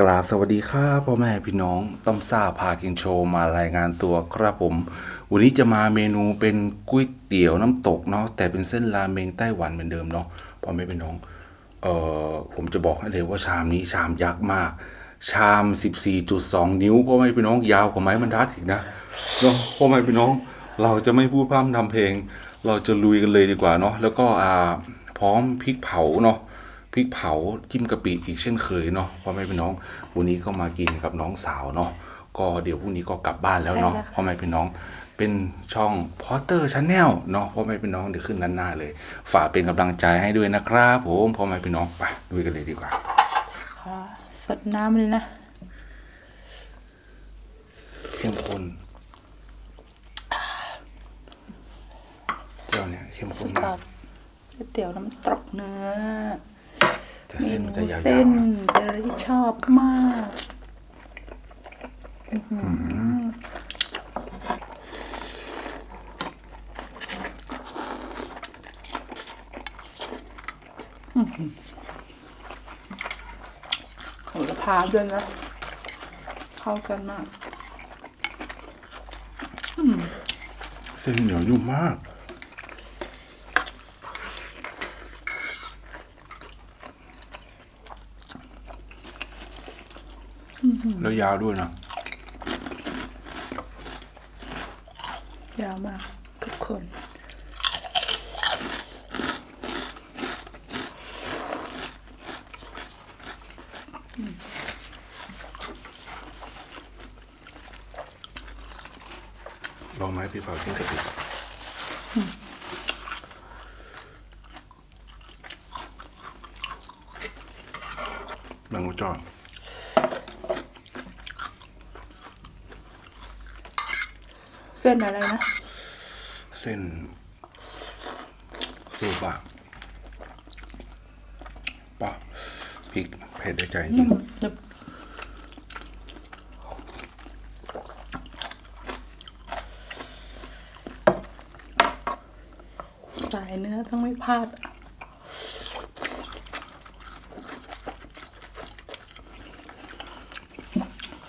กราบสวัสดีครับพ่อแม่พี่น้องต้อมซ่าพากินโชว์มารายงานตัวครับผม วันนี้จะมาเมนูเป็นก๋วยเตี๋ยวน้ำตกเนาะแต่เป็นเส้นราเมงไต้หวันเหมือนเดิมเนาะพ่อแม่พี่น้องเอ่อผมจะบอกให้เลยว่าชามนี้ชามยักษ์มาก ชาม 14.2 นิ้วพ่อแม่พี่น้องยาวกว่าไม้บรรทัดอีกนะเนาะพ่อแม่พี่น้องเราจะไม่พูดพร่ำทำเพลง เราจะลุยกันเลยดีกว่าเนาะแล้วก็อ่าพร้อมพริกเผาเนาะ พริกเผาจิ้มกะปิอีกเช่นเคยเนาะพ่อแม่พี่น้องวันนี้ก็มากินกับน้องสาวเนาะก็เดี๋ยวพรุ่งนี้ก็กลับบ้านแล้วเนาะใช่แล้วค่ะพ่อแม่พี่น้องเป็นช่องพอเตอร์ชาแนลเนาะพ่อแม่พี่น้องเดี๋ยวขึ้นด้านหน้าเลย ฝากเป็นกำลังใจให้ด้วยนะครับผมพ่อแม่พี่น้องไปดูกันเลยดีกว่าขอสดน้ำเลยนะเข้มข้นเจ้าเนี่ยเข้มข้นกัมากบก๋วยเตี๋ยวน้ำตกเนื้อ แต่เส้นมันจะยาวๆเส้นเป็นอะไรที่ชอบมากอื้อหืออื้อหือโหระพาด้วยนะ เข้ากันมาก เส้นเหนียวนุ่มมาก แล้วยาวด้วยนะยาวมาก ทุกคน ลองไหมพี่เผาจิ้มกะปินังกุจอน เส้นอะไรนะ เส้นซูบะปะพริกเผ็ดได้ใจจริงนึบสายเนื้อต้องไม่พลาด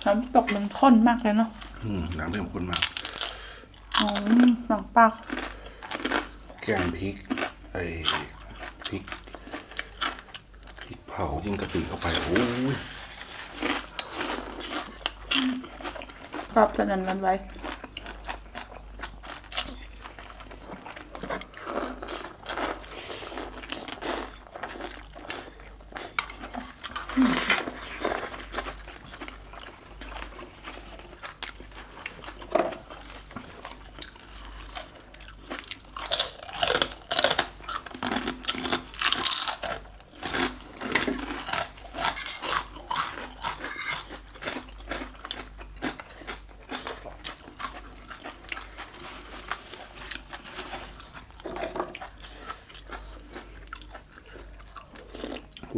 น้ำตกมันข้นมากเลยเนาะอืมน้ำเข้มข้นมากอืม หนังปลากแกงพริกไอ้พริกพริกเผายิ่งกะปิเข้าไปโอ้ยกรอบสนั่นกันไว้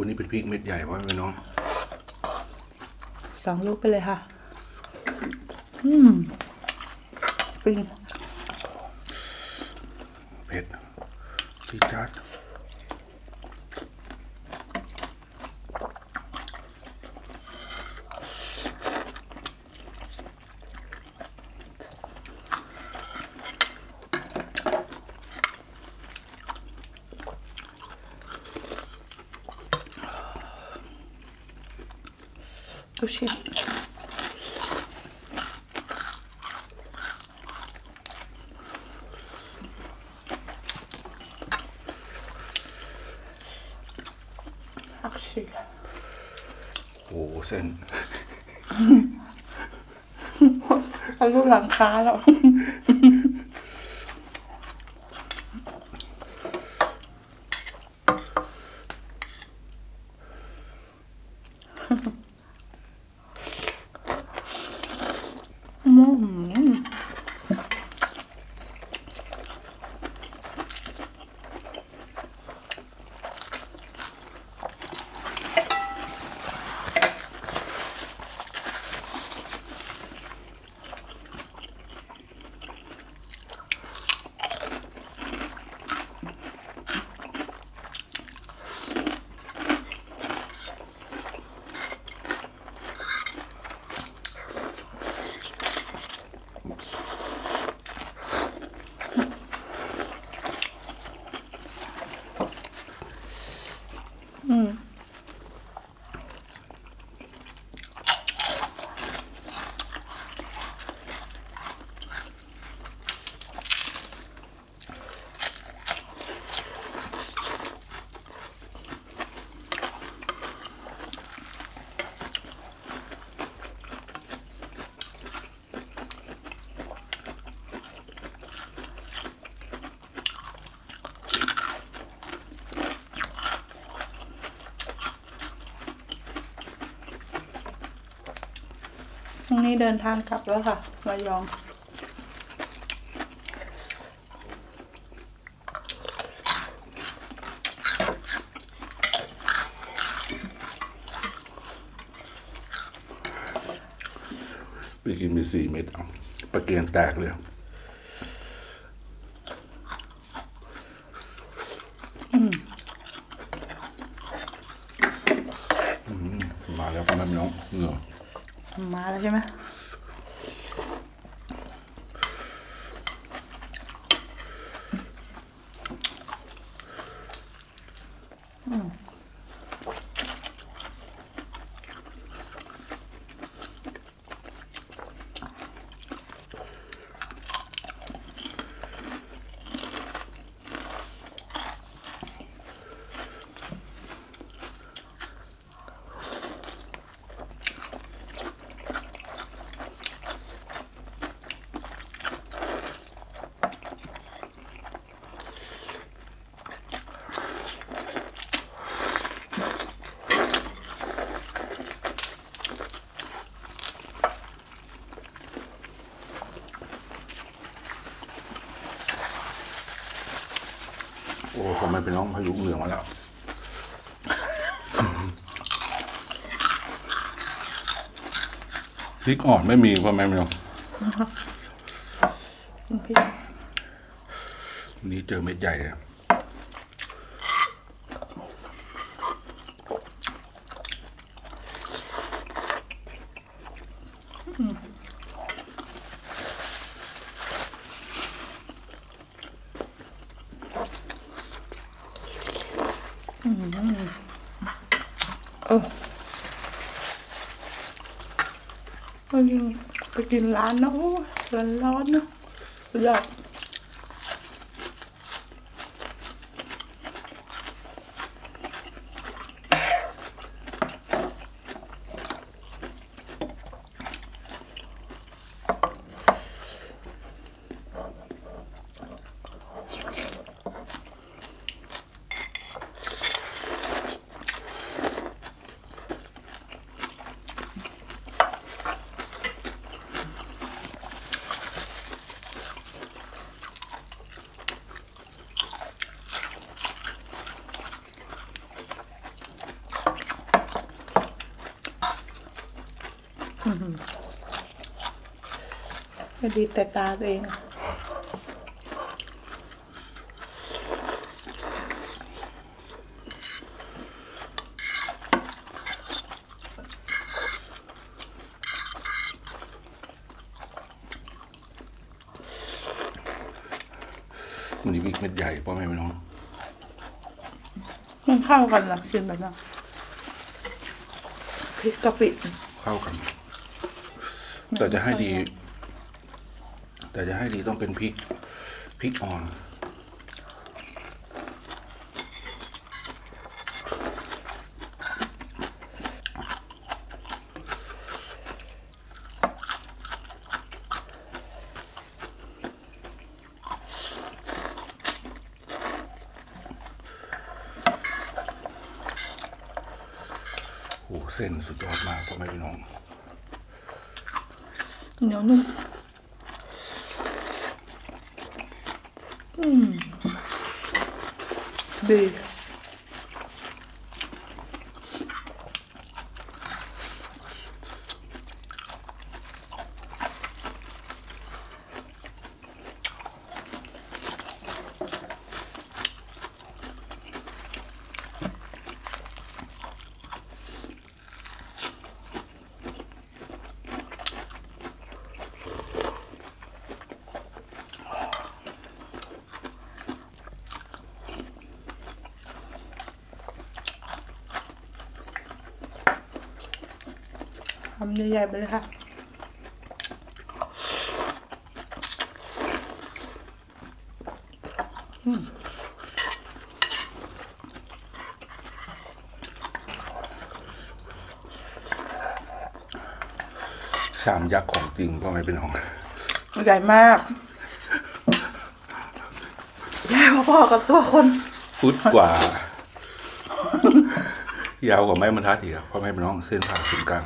วันนี้เป็นพริกเม็ดใหญ่เพราะไม่น้องสองลูกไปเลยค่ะ อืมปิ้งเผ็ดจีดจัด ลูกชิ้นผักชีโอ้เส้นทะลุหลังคาแล้ว อืม พรุ่งนี้ เดินทางกลับแล้วค่ะระยอง ไปกินไปสี่เม็ดเอาประเกียนแตกเลยอืมมาแล้วครับแม่พี่น้องเหงื่อ มาแล้วใช่ไหม โอ้ผมไม่ เป็นน้องพายุเหงื่อมาแล้วพริกอ่อนไม่มีพ่อแม่พี่น้องคุณพี่วันนี้เจอเม็ดใหญ่เลย เออไปกินไปกินร้านนะโอ้ร้อนร้อนๆนะสุดยอด ไม่ดีแต่ตาตัวเองวันนี้พริกเม็ดใหญ่พ่อแม่พี่น้อง มันเข้ากันนะกินแบบนั้นพริกกะปิเข้ากัน แต่จะให้ดี แต่จะให้ดีต้องเป็นพริกพริกอ่อน โอ้เส้นสุดยอดมากพ่อแม่พี่น้องเหนียวนุ่ม อืม ใหญ่ๆไปเลยค่ะชามยักษ์ของจริงพ่อแม่พี่น้องใหญ่มากใหญ่พอๆกับตัวคน ฟุตกว่า ยาวกว่าไม้บรรทัดอีกครับพ่อแม่พี่น้องเส้นผ่าศูนย์กลาง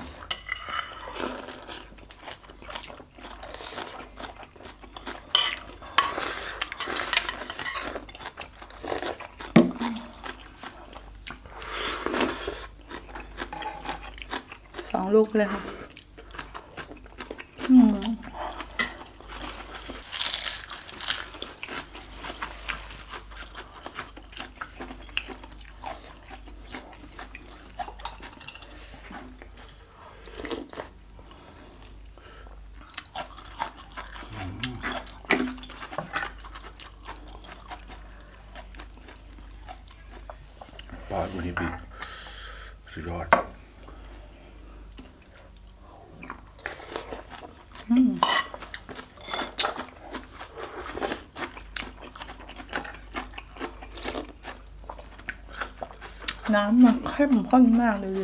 ลูกเลยค่ะอืมปอดวันนี้ปีสุดยอด น้ำมันเข้มข้นมากเลย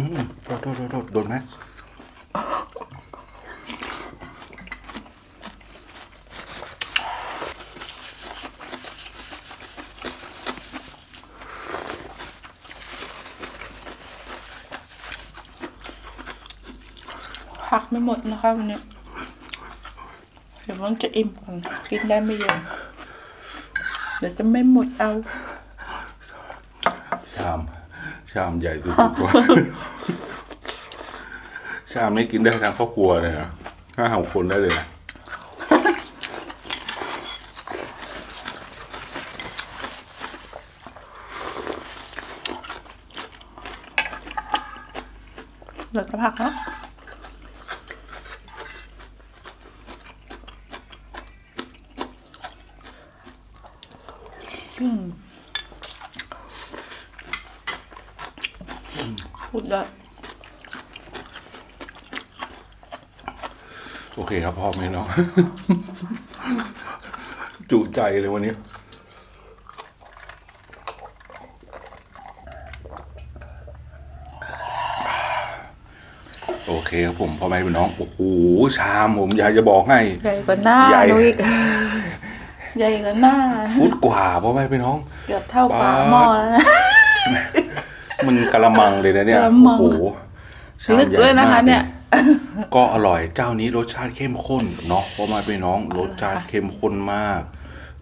อืมโทษโทษโทษโทษโดนไหมพักไม่หมดนะคะวันนี้เดี๋ยวมันจะอิ่มก่อนกินได้ไม่เยอะเดี๋ยวจะไม่หมดเอาชาม ชามใหญ่สุดๆว่าชามนี้กินได้ทั้งครอบครัวเลยนะห้าหกคนได้เลยนะเดี๋ยวจะพักแล้วอื พูดได้โอเคครับพ่อแม่น้อง จุใจเลยวันนี้ โอเคครับผมพ่อแม่พี่น้อง โอ้โหชามผมอยากจะบอกให้ ใหญ่กว่าหน้าใหญ่หนูอีกใหญ่กว่าหน้า ฟุตกว่าพ่อแม่พี่น้อง เกือบเท่าฝาหม้อแล้วนะ มันกะละมังเลยนะเนี่ยกะละมัโอ้งโหชามลึกใหญ่เลยนะคะมากเนี่ย ก็อร่อยเจ้านี้รสชาติเข้มข้นเนาะเพราะมาเป็นน้องรสชาติเข้มข้นมาก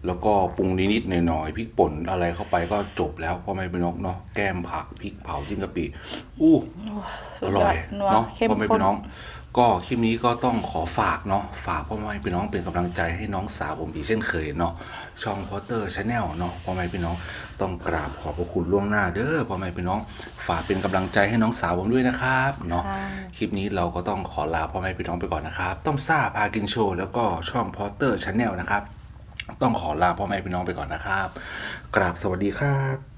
แล้วก็ปรุงนิดๆหน่อยๆพริกป่นอะไรเข้าไปก็จบแล้วเพราะไม่เป็นน้องเนาะแก้มผักพริกเผาจิ้งกะปิอู้สุอดร่ยออยดนัวเนาะเข้มพ่อแม่ข้นพี่น้อง ก็คลิปนี้ก็ต้องขอฝากเนาะฝากพ่อแม่พี่น้องเป็นกำลังใจให้น้องสาวผมอีกเช่นเคยเนาะช่องพอเตอร์ชาแนลเนาะพ่อแม่พี่น้องต้องกราบขอบพระคุณล่วงหน้าเด้อพ่อแม่พี่น้อง ฝากเป็นกำลังใจให้น้องสาวผมด้วยนะครับเนาะค่ะคลิปนี้เราก็ต้องขอลาพ่อแม่พี่น้องไปก่อนนะครับ ต้องซ่าพากินโชว์แล้วก็ช่องพอเตอร์ชาแนลนะครับ ต้องขอลาพ่อแม่พี่น้องไปก่อนนะครับ กราบสวัสดีครับ